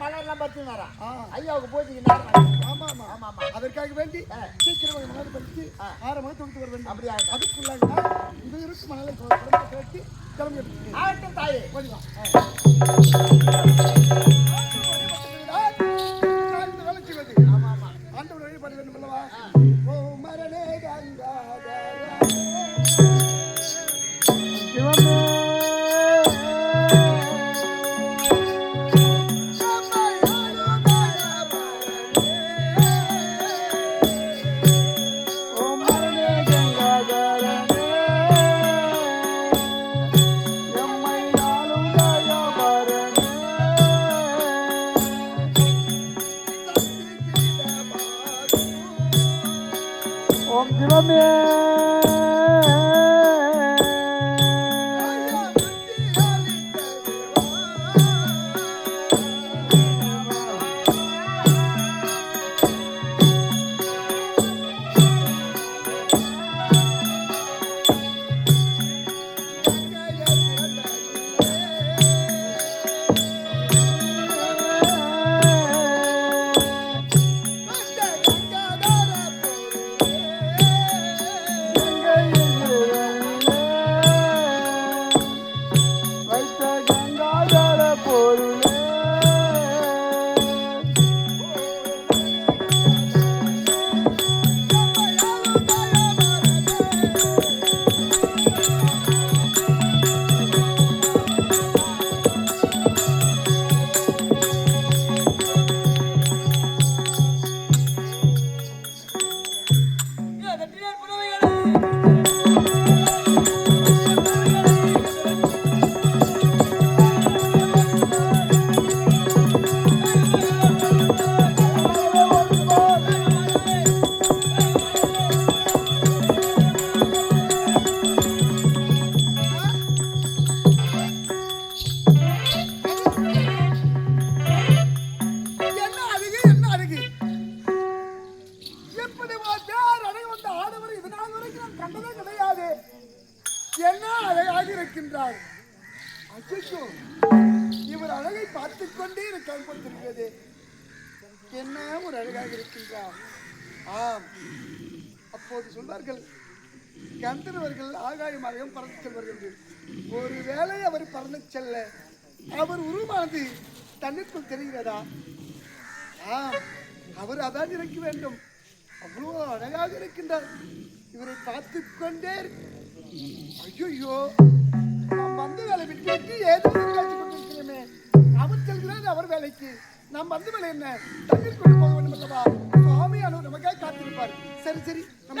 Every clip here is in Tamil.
மலர்லாம் பறிச்சு வரா ஐயாவுக்கு பூஜைக்கு ஆமா ஆமா. ஆமா ஆமா அதற்காக வேண்டி சீக்கிரம் மலர் பறிச்சு ஆரமாக தொகுத்து வர வேண்டும் அப்படியா அதுக்குள்ளாக இது இருக்கு மலரை கேட்டு கிளம்பி ஆட்டும் தாயே கொஞ்சம் ஆண்டவர் வழிபட வேண்டும் அல்லவா ஓ மரணே கங்காதரா ஓம் சிவமே இவர் அழகை பார்த்துக் கொண்டே இருக்க கொடுத்திருக்கிறது என்ன ஒரு அழகாக இருக்கின்றார்? ஆம். அப்போது சொல்வார்கள் கந்தர்வர்கள் ஆகாய மார்க்கம் பறந்து செல்வார்கள் ஒருவேளை அவர் பறந்து செல்ல அவர் உருவானது தண்ணீருக்குள் தெரிகிறதா? ஆம் அவர் அதான் இருக்க வேண்டும். அவ்வளோ அழகாக இருக்கின்றார். இவரை பார்த்து கொண்டே ஐயோ வந்த வேலை விட்டு விட்டு ஏதோ ஒரு பேசிக் கொண்டிருக்கிறோமே. அவர் செல்கிறார் அவர் வேலைக்கு. நாம் வந்த வேலை என்ன? தண்ணீர் கொண்டு போக வேண்டும் அல்லவா? சுவாமியானவர் நமக்காக காத்திருப்பார். சரி சரி. நம்ம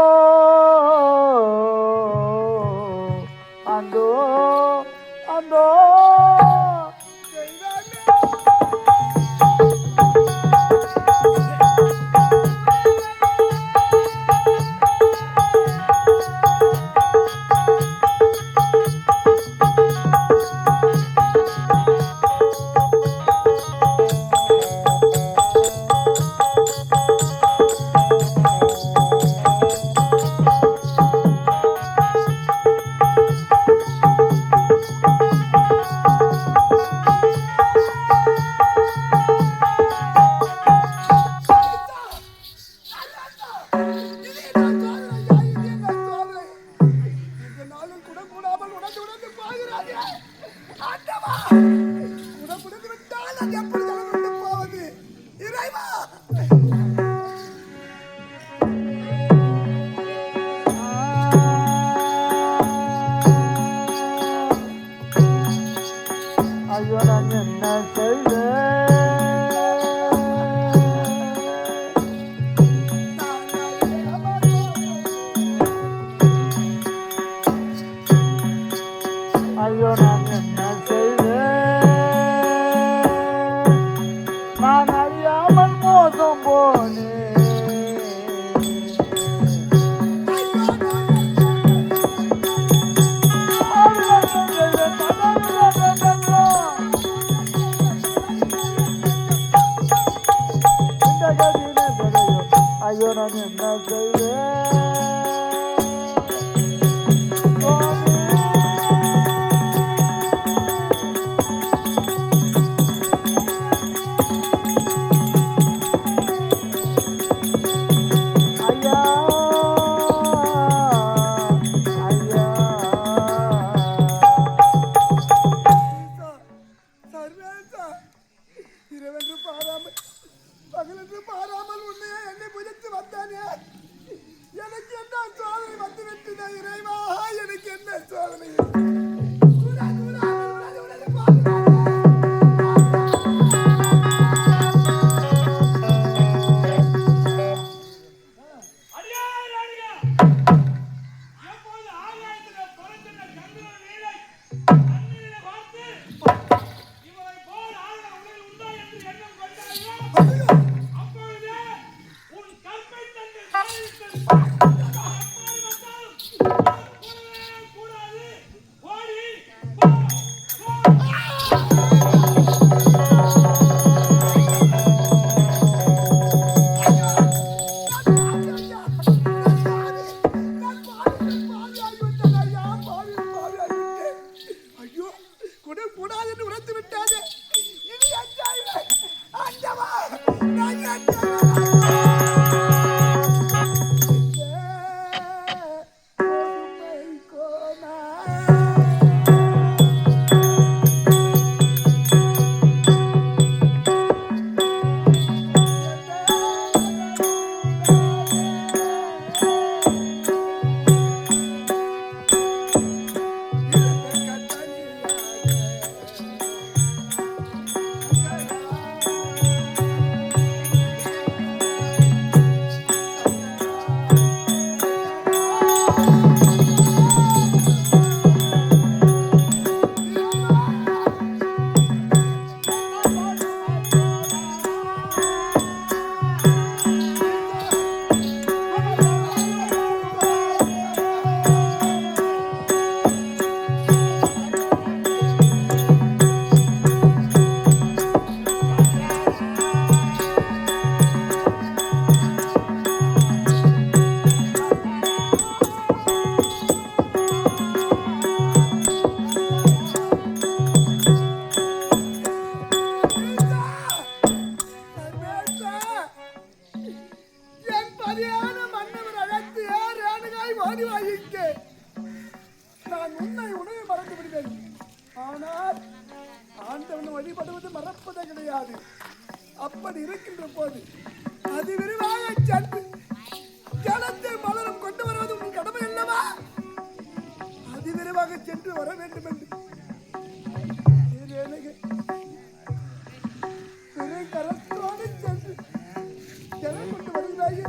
ஆடி நான் உன்னை உணவை மறந்து விடுவேன் ஆனால் ஆண்டவன் வழிபடுவது மறப்பதே கிடையாது. அப்படி இருக்கின்ற போது அது விரிவாக சென்று ஜலத்தை மலரும் கொண்டு வருவது உன் கடமை அல்லவா? அது விரிவாக சென்று வர வேண்டும் என்று. கரத்தோடு சென்று ஜலம் கொண்டு வருகிறாயே.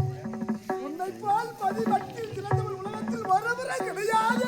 உன்னை பால் பதிவற்றில் கிடையாது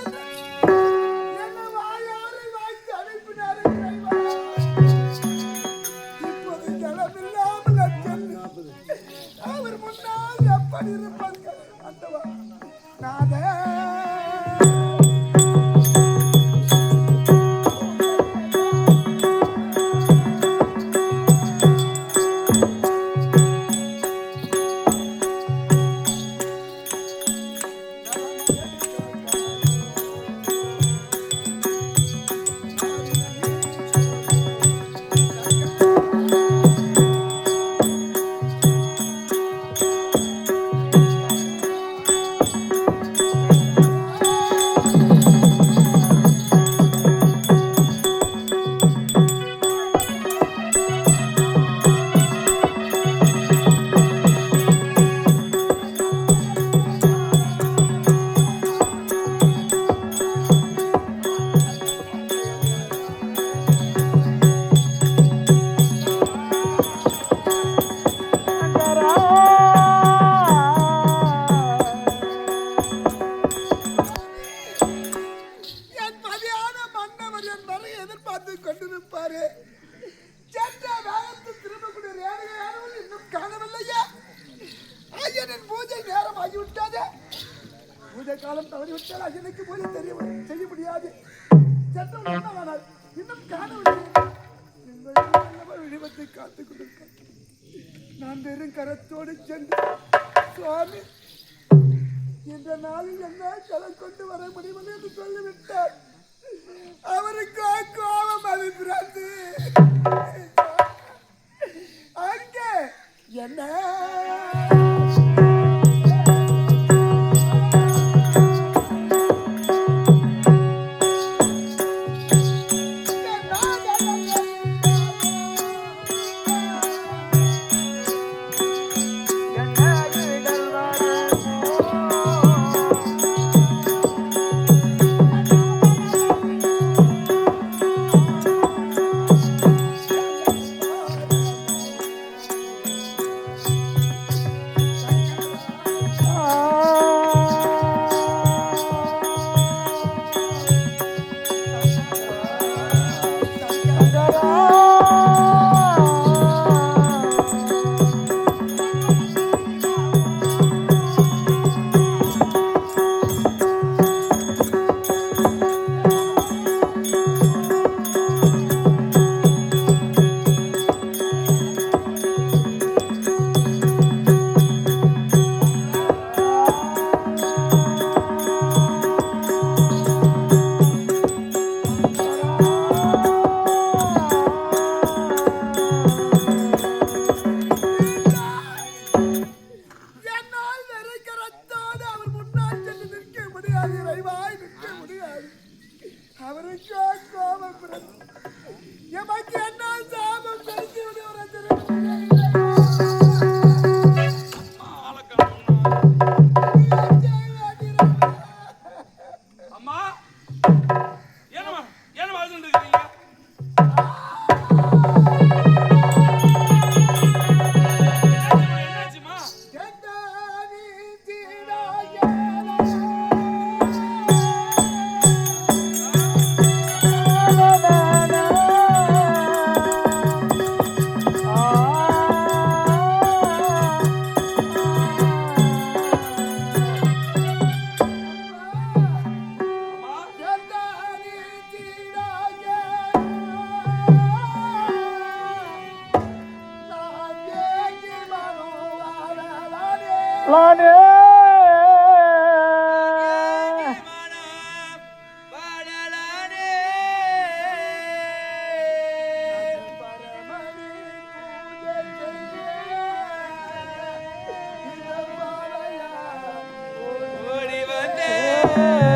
é.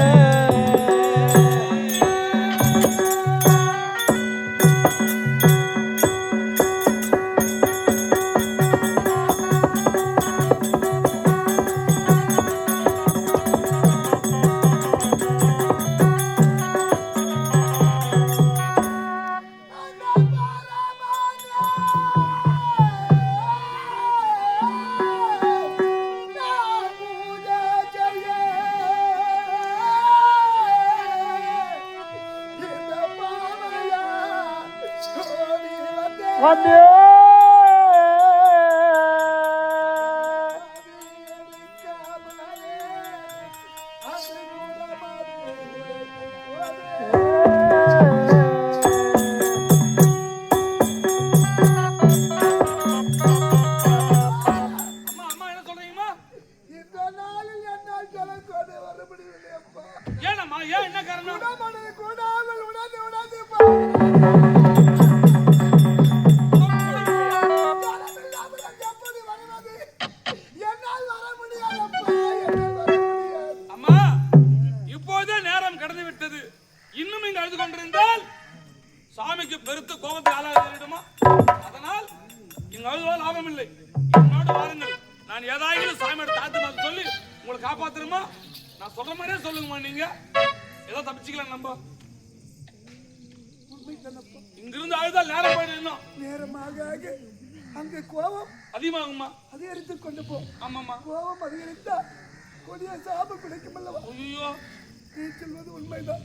அங்கு கோபம் அதிகமாகுமா அதிகரித்துக் கொண்டு போ. ஆமாம்மா. கோபம் அதிகரித்தா கொடிய சாபம் கிடைக்கும் அல்லவா ஐயோ நீ சொல்வது உண்மைதான்.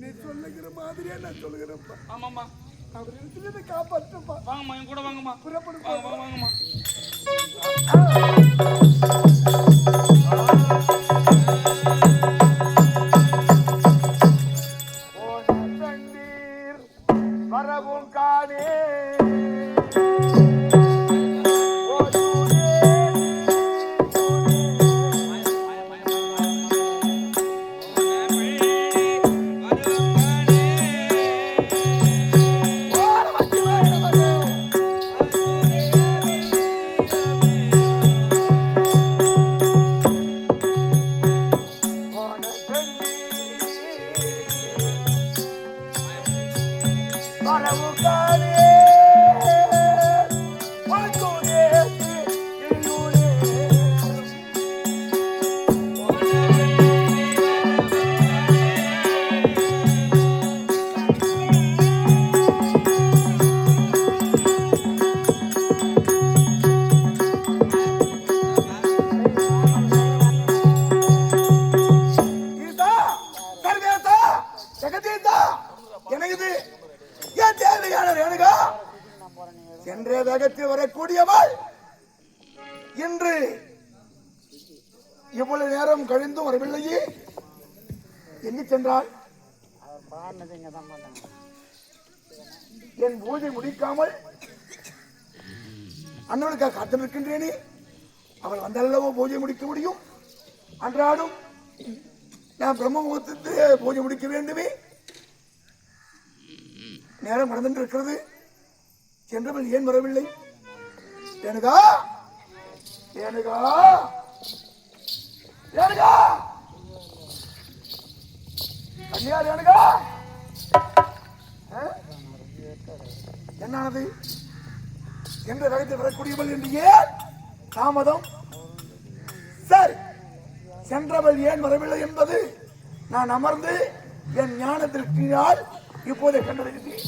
நீ சொல்லுகிற மாதிரியே நான் சொல்லுகிறேன்ப்பா. ஆமாம்மா. அவரிடத்துல இதை காப்பாற்றுப்பா. வாங்கம்மா என் கூட வாங்கம்மா. புறப்படும் வாங்க வாங்க வாங்கம்மா. எங்கு சென்றால்? என் பூஜை முடிக்காமல் அண்ணனுக்காக காத்து நிற்கின்றேனே அவள் வந்தாலவோ பூஜை முடிக்க முடியும். அன்றாடும் நான் பிரம்ம முகத்துக்கு பூஜை முடிக்க வேண்டுமே. நேரம் கடந்து இருக்கிறது சென்றவள் ஏன் வரவில்லை? ஏனுகா ஏனுகா ஏனுகா கன்னியார் என்னானது? என்ற ரகத்தில் வரக்கூடியவள் என்று ஏன் தாமதம்? சரி சென்றவள் ஏன் வரவில்லை என்பது நான் அமர்ந்து என் ஞானத்திற்கு திருஷ்டியால் இப்போதை கண்டறிந்தேன்.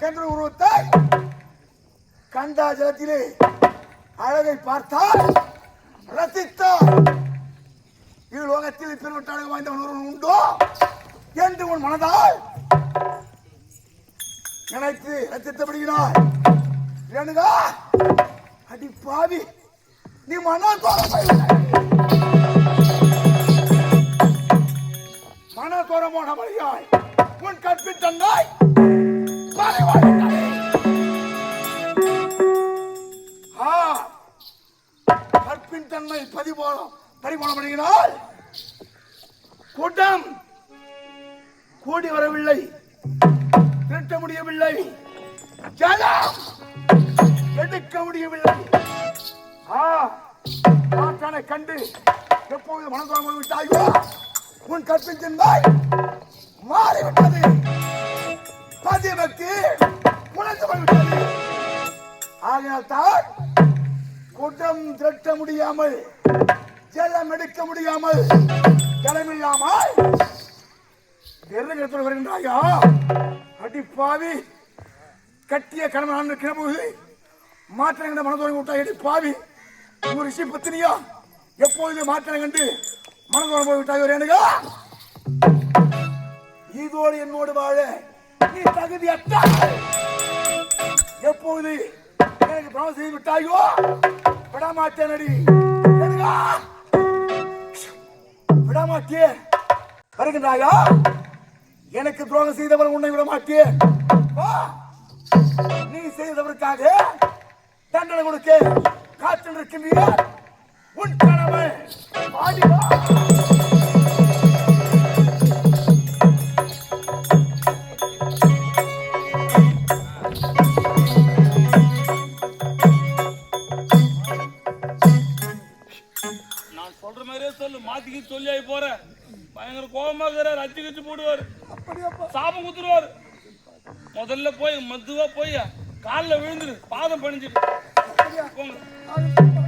கன்று உருவத்தை கண்டா ஜலத்திலே அழகை பார்த்தால் ரசித்தார் இவ்வுலகத்தில் பெருமட்ட அழகு வாய்ந்தவன் ஒருவன் உண்டோ என்று உன் மனதால் நினைத்து ரசித்தப்படுகிறார் ஏனுகா அடி பாவி. நீ மன மன போன மொழியாய் உன் கற்பித்தந்தாய் கற்பின் தன்மை பதிபோலம் பறிபோனப்படுகிறால் கூட்டம். கூடி வரவில்லை. திரட்ட முடியவில்லை. ஜலம். எடுக்க முடியவில்லை. ஆ. மாற்றானை கண்டு எப்போது மனதோகம் விட்டாயோ? உன் கற்பின் தன்மை மாறிவிட்டது. பதிபக்தி உணர்ந்து கொள்கிறது ஆகையால் தான் குற்றம் திரட்ட முடியாமல் ஜலம் எடுக்க முடியாமல் ஜலமில்லாமல் எருகத்தில் வருகின்றாயா? அடி பாவி கட்டிய கணவன் கிளம்புவது மாற்றம் மனதோடு விட்டாய் அடிப்பாவி. பாவி ஒரு ரிஷி பத்தினியா? எப்பொழுது மாற்றம் கண்டு மனதோடு போய் ஒரு ரேணுகா இதோடு என்னோடு வாழ நீ தகுதி எப்போது எனக்கு பிரமம் செய்து விட்டாயோ? விடமாட்டேனடி. ரேணுகா விடமாட்டேன். வருகின்றாயா? எனக்கு துரோகம் செய்தவர் உன்னை விட மாட்டேன் நீ செய்தவருக்காக தண்டனை கொடுக்க காற்றில் இருக்கின்றீர் உன் கணவன். சொல்லி ஆகி போற. பயங்கர கோபமா இருக்கிறார். அச்சு கச்சு போடுவார். சாபம் குத்துருவார். முதல்ல போய் மதுவா போய் காலில் விழுந்துரு. பாதம் பணிஞ்சிட்டு. போங்க.